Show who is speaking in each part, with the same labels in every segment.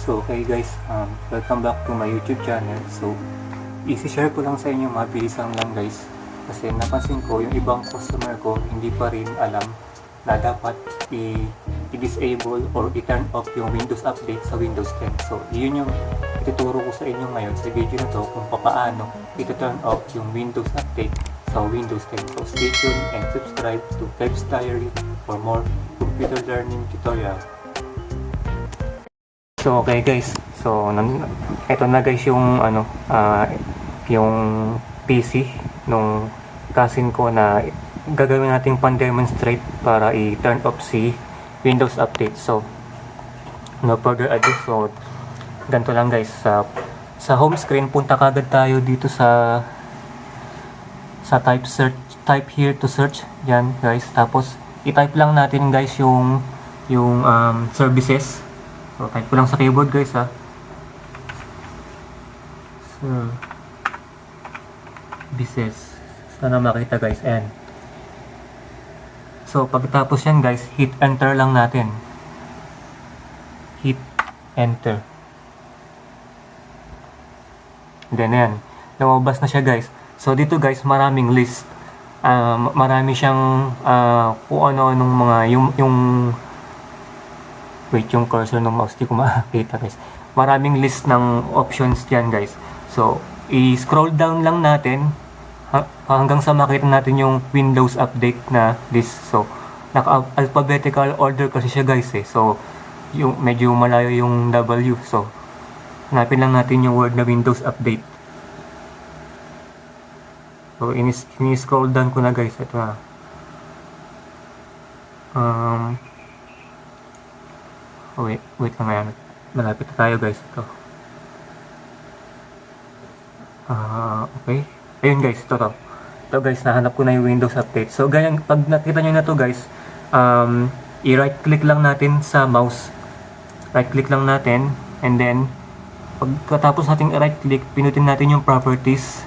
Speaker 1: So, okay guys, um, welcome back to my YouTube channel. So, isi-share ko lang sa inyo, mabilisan lang guys. Kasi napansin ko, yung ibang customer ko, hindi pa rin alam na dapat i-disable or i-turn off yung Windows Update sa Windows 10. So, yun yung ituturo ko sa inyo ngayon sa video na to kung paano i-turn off yung Windows Update sa Windows 10. So, stay tuned and subscribe to Kev's Diary for more computer learning tutorial. So okay guys, so ito na guys yung ano ah, yung PC nung cousin ko na gagawin nating pan-demonstrate para i-turn off si Windows Update. So no further ado, so ganito lang guys. Sa sa home screen punta kagad tayo dito sa sa type search type here to search. Yan guys. Tapos i-type lang natin guys yung yung um, services So, type ko lang sa keyboard guys ha. So, business. Sana makita guys. And, so, pagkatapos yan guys, hit enter lang natin. Hit enter. Then yan. Lumabas na siya guys. So, dito guys, maraming list. Um, marami siyang uh, kung ano-anong mga yung, yung wait yung cursor ng mouse di ko makakita guys. Maraming list ng options dyan guys. So i-scroll down lang natin ha- hanggang sa makita natin yung Windows update na list. So naka alphabetical order kasi siya guys eh. So yung medyo malayo yung W. So hanapin lang natin yung word na Windows update. So inis- ini-scroll down ko na guys. Ito na. Um Oh, wait, wait lang yan. Malapit na tayo guys. Ito. Ah, okay. Ayun guys, ito to. Ito guys, nahanap ko na yung Windows Update. So, ganyan, pag nakita nyo na to guys, um, i-right click lang natin sa mouse. Right click lang natin, and then, pagkatapos natin i-right click, pinutin natin yung properties.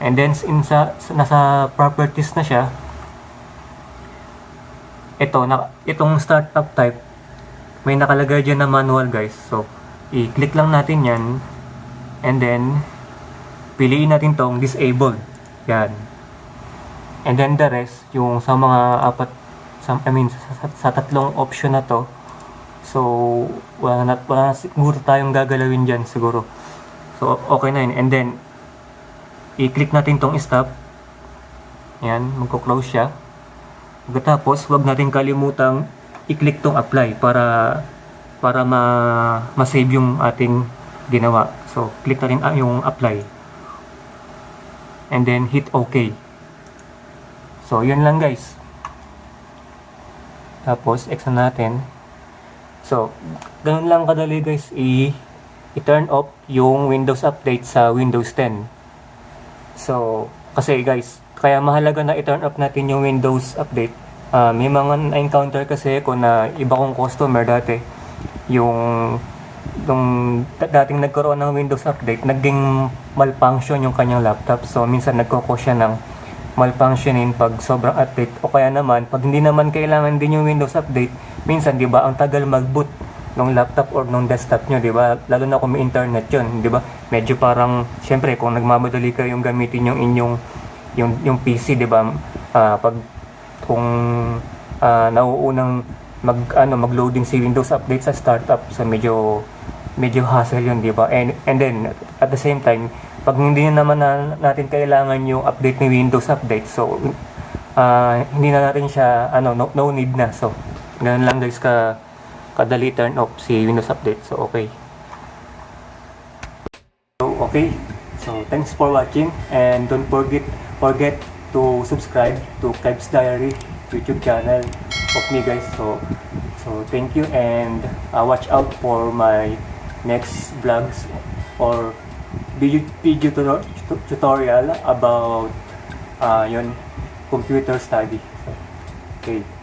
Speaker 1: And then, in sa, nasa properties na siya, ito, na, itong startup type, may nakalagay dyan na manual guys. So, i-click lang natin yan. And then, piliin natin tong disable. Yan. And then the rest, yung sa mga apat, sa, I mean, sa, sa, tatlong option na to, so, wala na, wala na siguro tayong gagalawin dyan siguro. So, okay na yun. And then, i-click natin tong stop. Yan, magko-close siya. Pagkatapos, wag natin kalimutang i-click tong apply para para ma ma-save yung ating ginawa. So, click na rin ah, yung apply. And then hit OK. So, yun lang guys. Tapos, X na natin. So, ganun lang kadali guys i i-turn off yung Windows Update sa Windows 10. So, kasi guys, kaya mahalaga na i-turn off natin yung Windows Update Ah, may mga na-encounter kasi ako na iba kong customer dati yung da- dating nagkaroon ng Windows update naging malfunction yung kanyang laptop so minsan nagko-cause siya ng malfunctioning pag sobrang update o kaya naman pag hindi naman kailangan din yung Windows update minsan di ba ang tagal mag-boot ng laptop or ng desktop nyo, di ba? Lalo na kung may internet yun, di ba? Medyo parang, syempre, kung nagmamadali kayong gamitin yung inyong, yung, yung PC, di ba? Ah, pag kung ah, nauunang mag ano mag-loading si Windows update sa startup. So medyo medyo hassle yun di ba? And and then at the same time pag hindi na naman na, natin kailangan yung update ni Windows update so ah, hindi na natin siya ano no, no need na. So ganun lang guys ka kadali turn off si Windows update. So okay. So okay. So thanks for watching and don't forget forget to subscribe to Kev's Diary YouTube channel of me guys. So so thank you and uh, watch out for my next vlogs or video, video tutor- tutorial about uh, yun computer study. So, okay.